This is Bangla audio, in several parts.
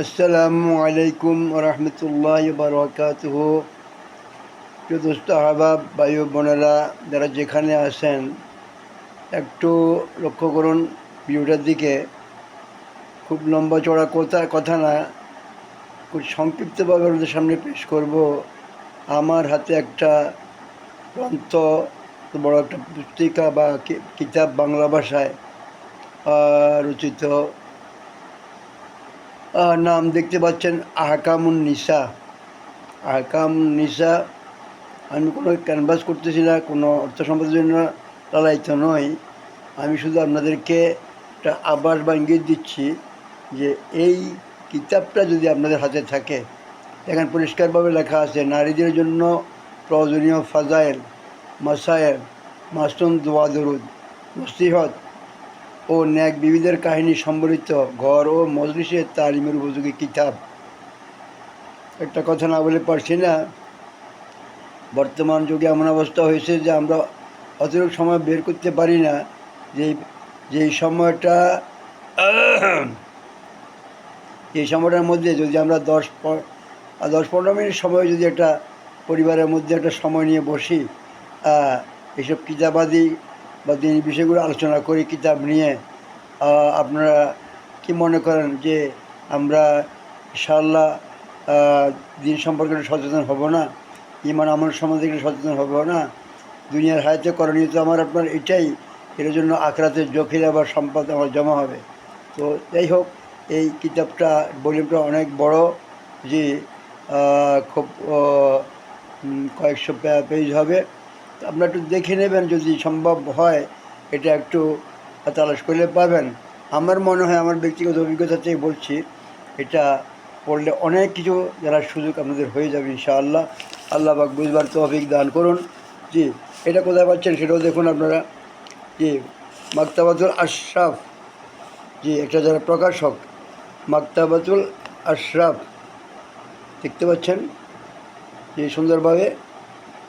আসসালামু আলাইকুম রহমতুল্লাহ প্রিয় দোস্ত, আহবাব ও বোনেরা, যারা যেখানে আছেন, একটু লক্ষ্য করুন ভিডিওটার দিকে। খুব লম্বা চড়া কথা কথা না, খুব সংক্ষিপ্তভাবে আপনাদের সামনে পেশ করব। আমার হাতে একটা গ্রন্থ, বড় একটা পুস্তিকা বা কিতাব বাংলা ভাষায় রচিত নাম দেখতে পাচ্ছেন আহকামুন নিসা। আহকাম নিসা, আমি কোনো ক্যানভাস করতেছি না, কোনো অর্থ সম্পদের জন্য লালায়িত নয়। আমি শুধু আপনাদেরকে একটা আবাস বা ইঙ্গিত দিচ্ছি যে এই কিতাবটা যদি আপনাদের হাতে থাকে, এখানে পরিষ্কারভাবে লেখা আছে, নারীদের জন্য প্রয়োজনীয় ফাজাইল, মাসায়েল মাসুম দোয়া দরুদ ও ন্যাক বিবিধের কাহিনী সম্বলিত ঘর ও মজলিসের তালিমের উপযোগী কিতাব। একটা কথা না বলে পারছি না। বর্তমান যুগে এমন অবস্থা হয়েছে যে আমরা অতিরিক্ত সময় বের করতে পারি না। যে যেই সময়টা এই সময়টার মধ্যে যদি আমরা দশ দশ পনেরো মিনিট সময় যদি একটা পরিবারের মধ্যে একটা সময় নিয়ে বসি আহ, এইসব কিতাবাদি বা দিন বিষয়গুলো আলোচনা করি কিতাব নিয়ে আপনারা কি মনে করেন যে আমরা ইনশাআল্লাহ আহ, দিন সম্পর্কে সচেতন হব না? ইমান আমল সম্বন্ধে সচেতন হব না? দুনিয়ার হায়াতে করণীয় তো আমার আপনার এটাই এর জন্য আখরাতে জখিরা বা সম্পদ আমার জমা হবে। তো যাই হোক এই কিতাবটা ভলিউমটা অনেক বড় যে খুব কয়েকশো পেজ হবে। আপনারা একটু দেখে নেবেন যদি সম্ভব হয়, এটা একটু তালাশ করলে পাবেন আমার মনে হয়, আমার ব্যক্তিগত অভিজ্ঞতা থেকে বলছি, এটা পড়লে অনেক কিছু জানার সুযোগ আপনাদের হয়ে যাবে ইনশাআল্লাহ। আল্লাহ পাক বুঝবার তৌফিক দান করুন। জি, এটা কোথায় পাচ্ছেন সেটাও দেখুন আপনারা। জি, মাক্তাবাতুল আশরাফ। জি একটা যারা প্রকাশক, মাক্তাবাতুল আশরাফ। দেখতে পাচ্ছেন? যে সুন্দরভাবে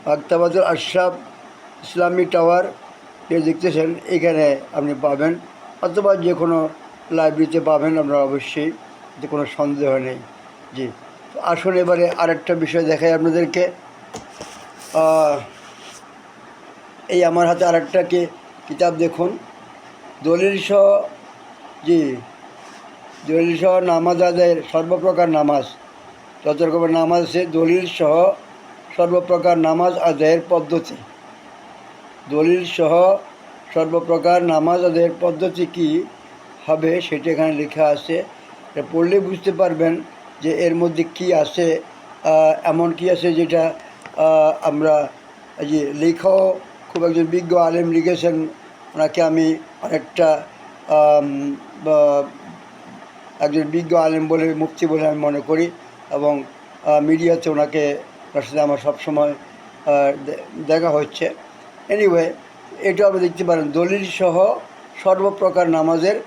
মাক্তাবাতুল আশরাফ ইসলামী টাওয়ার যে দেখতেছেন এখানে আপনি পাবেন। অথবা যে কোনো লাইব্রেরিতে পাবেন আপনারা অবশ্যই, এতে কোনো সন্দেহ নেই। জি, আসুন এবারে আরেকটা বিষয় দেখাই আপনাদেরকে। এই আমার হাতে আরেকটা কি কিতাব দেখুন। দলিল সহ, জি, দলিল সহ নামাজ আদায়ের সর্বপ্রকার নামাজ যত রকমের নামাজ আছে দলিল সহ সর্বপ্রকার নামাজ আদায়ের পদ্ধতি। দলিল সহ সর্বপ্রকার নামাজ আদায়ের পদ্ধতি কি হবে সেটা এখানে লেখা আছে। পড়লে বুঝতে পারবেন যে এর মধ্যে কি আছে এমন কি আছে যেটা আমরা যে লেখাও খুব একজন বিজ্ঞ আলেম লিখেছেন, ওনাকে আমি অনেকটা একজন বিজ্ঞ আলেম বলে মুক্তি বলে আমি মনে করি এবং মিডিয়াতে ওনাকে ওনার সাথে আমার সবসময় দেখা হচ্ছে। এনিওয়ে এটা আপনি দেখতে পারেন, দলিল সহ সর্বপ্রকার নামাজের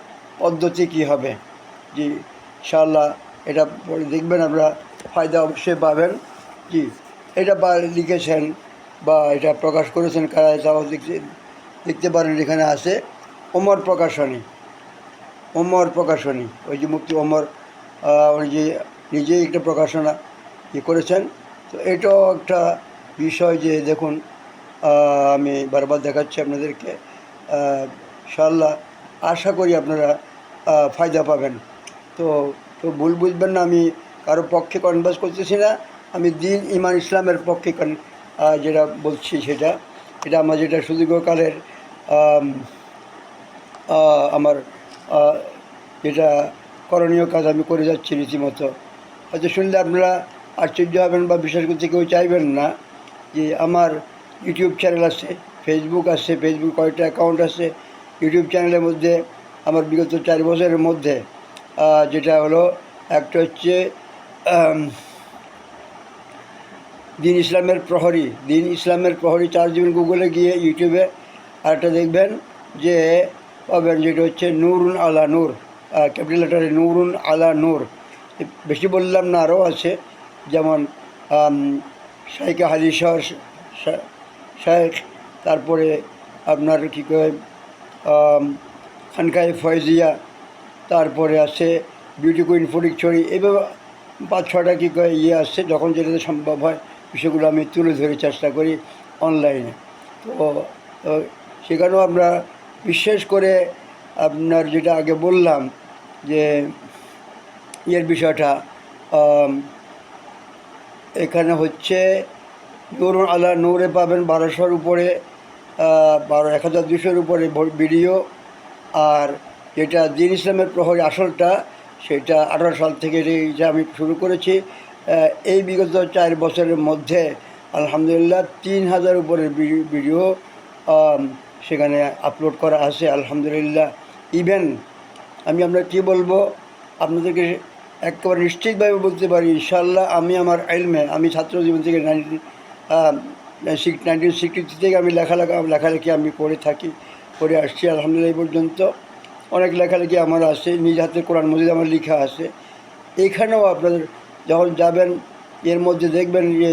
পদ্ধতি কী হবে? জি, ইনশাআল্লাহ এটা দেখবেন আপনারা ফায়দা অবশ্যই পাবেন। জি, এটা বা লিখেছেন বা এটা প্রকাশ করেছেন, কারা তাও দেখতে পারেন, এখানে আছে ওমর প্রকাশনী। ওমর প্রকাশনী, ওই যে মুক্তি ওমর ওই যে নিজেই একটা প্রকাশনা ইয়ে করেছেন। তো এটাও একটা বিষয় যে দেখুন আমি বারবার দেখাচ্ছি আপনাদেরকে। ইনশাআল্লাহ আশা করি আপনারা ফায়দা পাবেন। তো তো ভুল বুঝবেন না, আমি কারও পক্ষে কনভার্স করতেছি না। আমি দিন ইমান ইসলামের পক্ষে কন- যেটা বলছি সেটা। এটা আমার যেটা সুদীর্ঘকালের আমার যেটা করণীয় কাজ আমি করে যাচ্ছি রীতিমতো। হয়তো শুনলে আপনারা আশ্চর্য হবেন বা বিশ্বাস করতে কেউ চাইবেন না যে আমার ইউটিউব চ্যানেল আছে ফেসবুক আছে ফেসবুক কয়েকটা অ্যাকাউন্ট আছে। ইউটিউব চ্যানেলের মধ্যে আমার বিগত চার বছরের মধ্যে যেটা হলো একটা হচ্ছে দিন ইসলামের প্রহরী। দিন ইসলামের প্রহরী চার্জ দিবেন গুগলে গিয়ে ইউটিউবে আরেকটা দেখবেন যে পাবেন যেটা হচ্ছে নুরুন আলা নূর ক্যাপিটাল লেটারে নুরুন আলা নূর। বেশি বললাম না, আরও আছে। যেমন শাইকে হাজি শাহ শাহেখ তারপরে আপনার কী কয় আম, খানকায় ফয়জিয়া তারপরে আছে বিউটি কুইন ফটিকছড়ি এভাবে পাঁচ ছটা কী করে ইয়ে আসছে যখন যেটাতে সম্ভব হয় সেগুলো আমি তুলে ধরে চেষ্টা করি অনলাইনে তো সেখানেও আমরা বিশেষ করে আপনার যেটা আগে বললাম যে ইয়ের বিষয়টা এখানে হচ্ছে নূরুন আল্লাহ নূরে পাবেন বারোশোর উপরে বারো এক হাজার দুশোর উপরে ভিডিও। আর যেটা দিন ইসলামের প্রহরী আসলটা, সেটা আঠারো সাল থেকে এইটা আমি শুরু করেছি এই বিগত চার বছরের মধ্যে আলহামদুলিল্লাহ তিন হাজার উপরের ভিডি- ভিডিও সেখানে আপলোড করা আছে, আলহামদুলিল্লাহ। ইভেন আমি আমরা কি বলব, আপনাদেরকে একেবারে নিশ্চিতভাবে বলতে পারি ইনশাল্লাহ আমি আমার আইলমে আমি ছাত্র জীবন থেকে নাইনটিন নাইনটিন সিক্সটি থেকে আমি লেখালেখা লেখালেখি আমি করে থাকি করে আসছি আলহামদুলিল্লাহ এই পর্যন্ত। অনেক লেখালেখি আমার আছে নিজ হাতে কোরআন মজিদ আমার লেখা আছে। এখানেও আপনাদের যখন যাবেন এর মধ্যে দেখবেন যে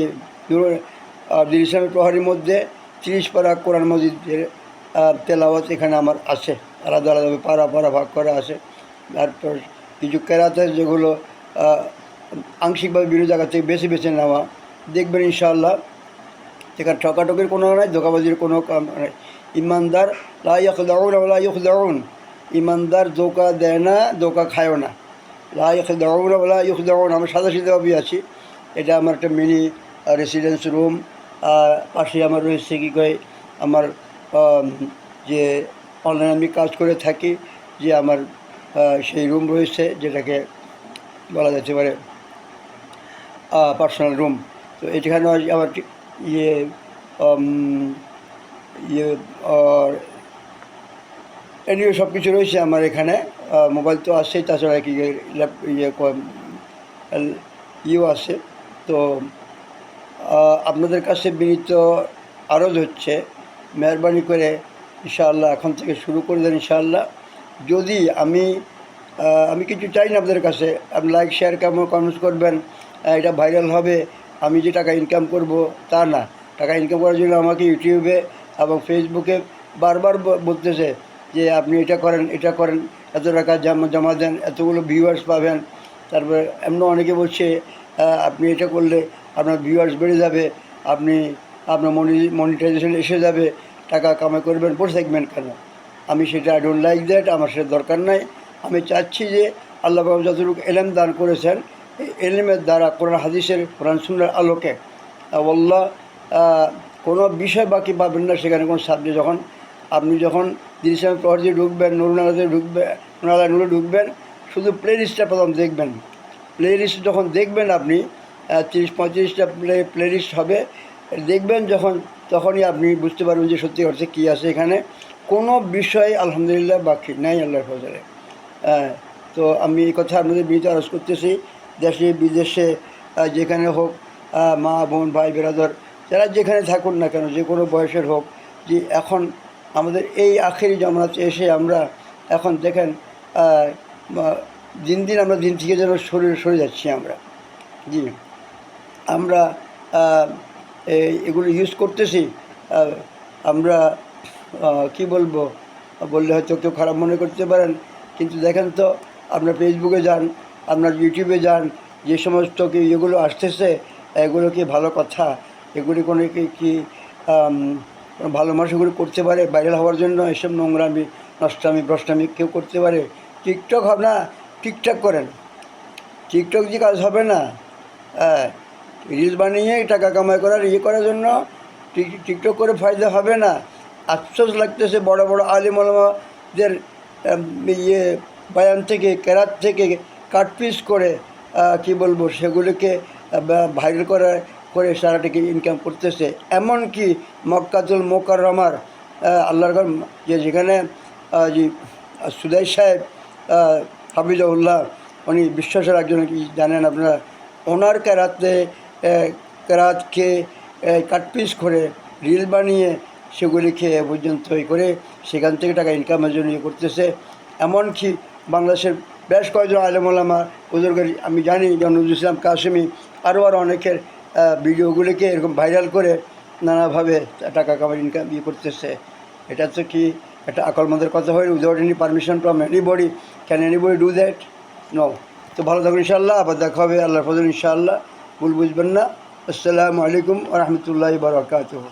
দিল ইসলামের প্রহরীর মধ্যে তিরিশ পারা কোরআন মজিদের আহ, তেলাওয়াত এখানে আমার আছে। আলাদা আলাদাভাবে পাড়া পাড়া ভাগ করা আছে। তারপর কিছু কেরাতের যেগুলো আংশিকভাবে বিভিন্ন জায়গা থেকে বেছে বেছে নেওয়া। দেখবেন ইনশাআল্লাহ সেখানে ঠকাঠকির কোনো নাই, ধোকাবাজির কোনো নাই। ইমানদার লাইক দাউন লাইক দাউন ইমানদার ধোকা দেয় না, ধোকা খায়ও না। লাইক দাউন লাইক দাউন আমি সাদা সিধাভাবে আছি। এটা আমার একটা মিনি রেসিডেন্স রুম পাশে আমার রয়েছে কী কয়, আমার যে অনলাইন আমি কাজ করে থাকি, যে আমার সেই রুম রয়েছে যেটাকে বলা যেতে পারে পার্সোনাল রুম তো এখানে ঠিক ইয়ে ইয়ে এনিও সব কিছু রয়েছে আমার এখানে। মোবাইল তো আছে, তাছাড়া কি ইয়ে ক- ইয়েও আছে। তো আপনাদের কাছে বিনীত আরজ হচ্ছে, মেহরবানি করে ইনশাআল্লাহ এখন থেকে শুরু করে দেন ইনশাআল্লাহ। যদি আমি আমি কিছু চাই না আপনাদের কাছে, আপনি লাইক শেয়ার কেমন কমেন্টস করবেন এটা ভাইরাল হবে, আমি যে টাকা ইনকাম করব, তা না। টাকা ইনকাম করার জন্য আমাকে ইউটিউবে এবং ফেসবুকে বারবার বলতেছে যে আপনি এটা করেন এটা করেন, এত টাকা জমা জমা দেন, এতগুলো ভিউয়ার্স পাবেন। তারপরে এমন অনেকে বলছে আপনি এটা করলে আপনার ভিউয়ার্স বেড়ে যাবে, আপনি আপনার মনি মনিটাইজেশন এসে যাবে, টাকা কামাই করবেন বসে থাকবেন কেন আমি সেটা আই ডোন্ট লাইক দ্যাট আমার সেটা দরকার নাই। আমি চাচ্ছি যে আল্লাহ বাবু যতটুকু এলেম দান করেছেন, এই এলেমের দ্বারা কোরআন, হাদিসের, কোরআন, সুন্নার আলোকে আল্লাহ কোনো বিষয় বাকি পাবেন না সেখানে কোনো সাবজেক্ট। যখন আপনি যখন দিরিসামে প্রহর দিয়ে ঢুকবেন নুরুনাগাতে ঢুকবেন নুরালা নুরে ঢুকবেন, শুধু প্লে লিস্টটা প্রথম দেখবেন। প্লে লিস্ট যখন দেখবেন আপনি তিরিশ, পঁয়ত্রিশটা প্লে প্লে লিস্ট হবে, দেখবেন যখন তখনই আপনি বুঝতে পারবেন যে সত্যি অর্থে কী আছে এখানে। কোনো বিষয় আলহামদুলিল্লাহ বাকি নাই আল্লাহর ফজলে। হ্যাঁ, তো আমি এই কথা আপনাদের বিনীত আরজ করতেছি দেশে বিদেশে যেখানে হোক মা বোন ভাই বেরাদর যারা যেখানে থাকুন না কেন যে কোনো বয়সের হোক যে এখন আমাদের এই আখেরি জমানাতে এসে আমরা এখন দেখেন দিন দিন আমরা দিন থেকে যেন সরে সরে যাচ্ছি আমরা। জি আমরা এগুলো ইউজ করতেছি আমরা কি বলব? বললে হয়তো কেউ খারাপ মনে করতে পারেন, কিন্তু দেখেন তো, আপনার ফেসবুকে যান, আপনার ইউটিউবে যান, যে সমস্ত কি এগুলো আসতেছে, এগুলো কি ভালো কথা? এগুলি কোনো কি কি ভালো মানুষ এগুলো করতে পারে? ভাইরাল হওয়ার জন্য এসব নোংরামি, নষ্টামি, ভ্রষ্টামি কেউ করতে পারে? টিকটক হবে না টিকটক করেন। টিকটক যে কাজ হবে না হ্যাঁ রিলস বানিয়ে টাকা কামাই করার ইয়ে করার জন্য টিকটক করে ফায়দা হবে না। আফসোস লাগতেছে বড় বড় আলিম আলমাদের ইয়ে বায়ান থেকে, কেরাত থেকে কাটপিস করে কি বলব, সেগুলোকে ভাইরাল করা, করে সারাটাকে ইনকাম করতেছে। এমনকি মক্কাতুল মোকাররমার আল্লাহর ঘর, যে যেখানে যে সুদাই সাহেব হাফিজাউল্লাহ উনি বিশ্বাসের একজন, কি জানেন আপনারা, ওনার কেরাতে কেরাতকে কাটপিস করে রিল বানিয়ে সেগুলিকে এ পর্যন্ত এই করে সেখান থেকে টাকা ইনকামের জন্য ইয়ে করতেছে। এমনকি বাংলাদেশের বেশ কয়েকজন আলমালামা ওদেরকে আমি জানি যেমন নজরুল ইসলাম কাসেমি, আরও আরও অনেকের ভিডিওগুলিকে এরকম ভাইরাল করে নানাভাবে টাকা কামার ইনকাম ইয়ে করতেছে। এটা তো কি একটা আকলমদের কথা হয় without any permission from anybody can anybody do that no তো ভালো থাকুন ইনশাআল্লাহ, আবার দেখা হবে, আল্লাহর ফজল ইনশাআল্লাহ। ভুল বুঝবেন না। আসসালামু আলাইকুম রহমতুল্লাহ বারকাতুহ।